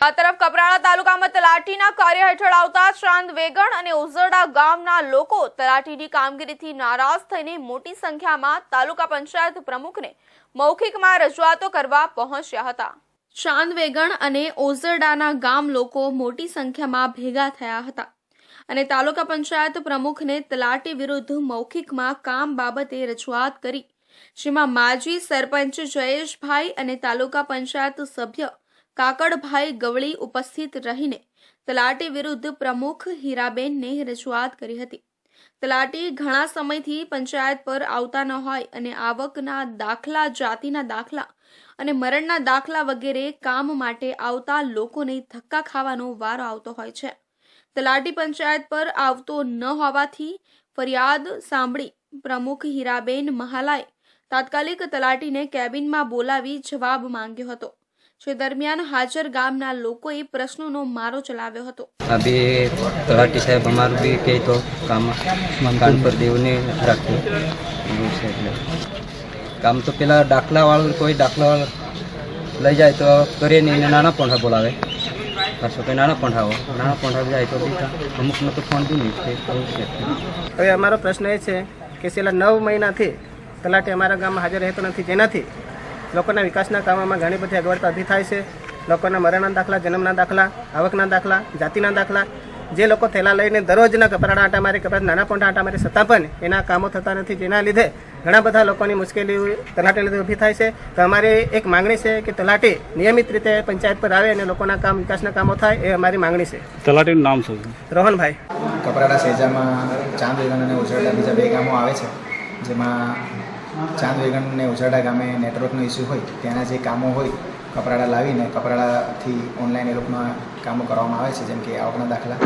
આ તરફ કપરાણા તાલુકામાં તલાટીના કાર્ય હેઠળ આવતા શ્રાંત વેગણ અને ઉઝરડા ગામના લોકો તલાટીની કામગીરીથી નારાજ થઈને મોટી સંખ્યામાં તાલુકા પંચાયત પ્રમુખને મૌખિકમાં રજૂઆતો કરવા પહોંચ્યા હતા. ચાંદ વેગણ અને ઓઝરડાના ગામ લોકો મોટી સંખ્યામાં ભેગા થયા હતા અને તાલુકા પંચાયત પ્રમુખને તલાટી વિરુદ્ધ મૌખિકમાં કામ બાબતે રજૂઆત કરી, જેમાં માજી સરપંચ જયેશભાઈ અને તાલુકા પંચાયત સભ્ય કાકડભાઈ ગવળી ઉપસ્થિત રહીને તલાટી વિરુદ્ધ પ્રમુખ હીરાબેનને રજૂઆત કરી હતી. તલાટી ઘણા સમયથી પંચાયત પર આવતા ન હોય અને આવકના દાખલા, જાતિના દાખલા અને મરણના દાખલા વગેરે કામ માટે આવતા લોકોને ધક્કા ખાવાનો વારો આવતો હોય છે. તલાટી પંચાયત પર આવતો ન હોવાથી ફરિયાદ સાંભળી પ્રમુખ હીરાબેન મહાલાએ તાત્કાલિક તલાટીને કેબિનમાં બોલાવી જવાબ માંગ્યો હતો. જે દરમિયાન હાજર ગામના લોકોએ પ્રશ્નોનો મારો ચલાવ્યો હતો. અભી તલાટી સાહેબ અમારું બી કહે તો કામ મકાન પર દેવને રાખ્યું છે એટલે. કામ તો પેલા દાખલાવાળું કોઈ દાખલા લઈ જાય તો કરીએ નહીં નાના પોંઠા બોલાવે. પાછો કે નાના પંઢાવો નાના પંઢાવ જાય તો બી અમુકનો તો ફોન બી નહીં હવે અમારો પ્રશ્ન એ છે કે છેલ્લા નવ મહિનાથી તલાટી અમારા ગામમાં હાજર રહેતો નથી. જેનાથી લોકોના વિકાસના કામોમાં ઘણી બધી અગવડતા ઊભી થાય છે. લોકોના મરણના દાખલા જન્મના દાખલા આવકના દાખલા જાતિના દાખલા. જે લોકો થેલા લઈને દરરોજના કપરાડા આટા મારી કપરા નાના પોંટા આટા મારી છતાં પણ એના કામો થતા નથી. જેના લીધે ઘણા બધા લોકોની મુશ્કેલી તલાટી લીધે ઊભી થાય છે. તો અમારી એક માંગણી છે કે તલાટી નિયમિત રીતે પંચાયત પર આવે અને લોકોના કામ વિકાસના કામો થાય એ અમારી માંગણી છે. તલાટીનું નામ શું રોહનભાઈ. કપરાડા સેજામાં ચાંદ વેગન અને ઉછરડા બીજા બે ગામો આવે છે જેમાં ચાંદ વેગન અને ઉછરડા ગામે નેટવર્કનો ઇસ્યુ હોય, ત્યાંના જે કામો હોય, કપરાડા લાવીને કપરાડાથી ઓનલાઈન એ લોકોના કામો કરવામાં આવે છે, જેમ કે આવકના દાખલા,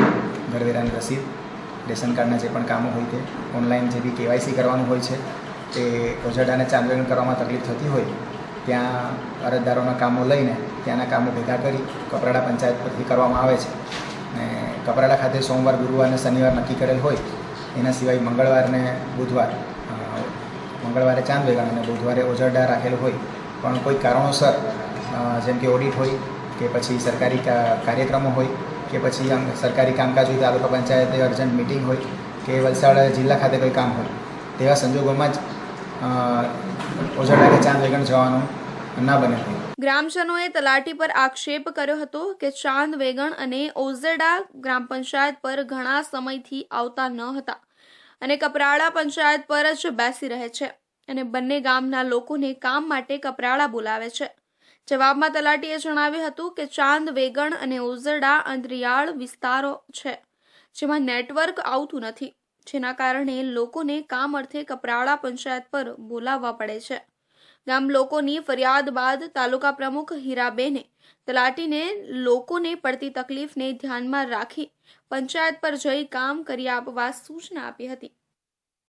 ઘરવેરાની રસીદ, રેશન કાર્ડના જે પણ કામો હોય તે, ઓનલાઈન જે બી કેવાયસી કરવાનું હોય છે, તે ઉછરડાને ચાંદવેગણ કરવામાં તકલીફ થતી હોય, ત્યાં અરજદારોના કામો લઈને ત્યાંના કામો ભેગા કરી કપરાડા પંચાયત પરથી કરવામાં આવે છે. ને કપરાડા ખાતે સોમવાર, ગુરુવાર અને શનિવાર નક્કી કરેલ હોય, એના સિવાય મંગળવાર ને બુધવાર મંગળવારે ચાંદ વેગણ અને બુધવારે ઓજરડા રાખેલું હોય. પણ કોઈ કારણોસર જેમ કે ઓડિટ હોય કે પછી સરકારી કાર્યક્રમો હોય કે પછી આમ સરકારી કામકાજ હોય તાલુકા પંચાયતે અર્જન્ટ મિટિંગ હોય કે વલસાડ જિલ્લા ખાતે કોઈ કામ હોય તેવા સંજોગોમાં જ અ, ઓજરડા કે ચાંદ વેગણ જવાનું ના બને. ગ્રામજનોએ તલાટી પર આક્ષેપ કર્યો હતો કે ચાંદ વેગણ અને ઓઝરડા ગ્રામ પંચાયત પર ઘણા સમયથી આવતા ન હતા. અને કપરાળા પંચાયત પર જ બેસી રહે છે અને બંને ગામના લોકોને કામ માટે કપરાળા બોલાવે છે. જવાબમાં તલાટીએ જણાવ્યું હતું કે ચાંદ, વેગણ અને ઉઝરડા અંતરિયાળ વિસ્તારો છે, જેમાં નેટવર્ક આવતું નથી, જેના કારણે લોકોને કામ અર્થે કપરાળા પંચાયત પર બોલાવવા પડે છે. ગામ લોકોની ફરિયાદ બાદ તાલુકા પ્રમુખ હીરાબેને તલાટીને લોકોને પડતી તકલીફને ધ્યાનમાં રાખી પંચાયત પર જઈ કામ કરી આપવા સૂચના આપી હતી.